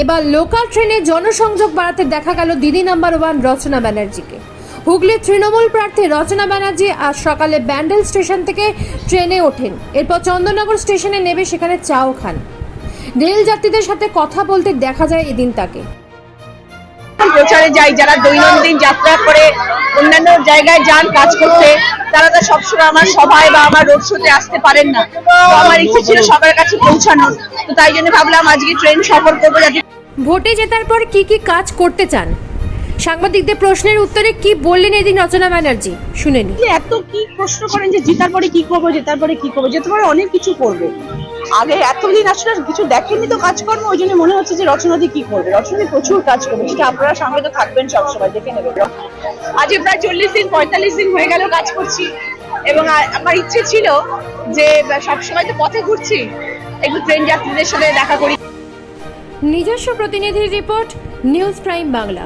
এবার লোকাল ট্রেনে জনসংযোগ বাড়াতে দেখা গেল দিদি নাম্বার ওয়ান রচনা ব্যানার্জিকে। হুগলির তৃণমূল প্রার্থী রচনা ব্যানার্জি আজ সকালে ব্যান্ডেল স্টেশন থেকে ট্রেনে ওঠেন। এরপর চন্দননগর স্টেশনে নেমে সেখানে চাও খান। রেল যাত্রীদের সাথে কথা বলতে দেখা যায় এদিন তাকে। প্রচারে যাই যারা দৈনন্দিন যাত্রা করে অন্যান্য জায়গায় যান কাজ করতে তারা তো সবসময় আমার সভায় বা আমার রোড শোতে আসতে পারেন না। তো আমার ইচ্ছে ছিল সবার কাছে পৌঁছানোর। তো তাই জন্য ভাবলাম আজকে ট্রেন সফর করব যাতে ভোটে জেতার পর কি কি কাজ করতে চান? সাংবাদিকদের প্রশ্নের উত্তরে কি বললেন এদিন রচনা ব্যানার্জি? শুনে নি এত কি প্রশ্ন করেন যে জিতার পরে কি করব জেতার পরে কি করব যেতে পরে অনেক কিছু করবে। আগে এতদিন আসলে কিছু দেখেননি তো কাজকর্ম, ওই জন্য মনে হচ্ছে যে রচনাদি কি করবে? রচনাদি প্রচুর কাজ করবে সেটা আপনারা সঙ্গে তো থাকবেন সবসময়, দেখে নেবেন। আজকে প্রায় চল্লিশ দিন, পঁয়তাল্লিশ দিন হয়ে গেল কাজ করছি, এবং আমার ইচ্ছে ছিল যে সবসময় তো পথে ঘুরছি, একটু ট্রেন যাত্রীদের সাথে দেখা করি। নিজস্ব প্রতিনিধির রিপোর্ট, নিউজ প্রাইম বাংলা।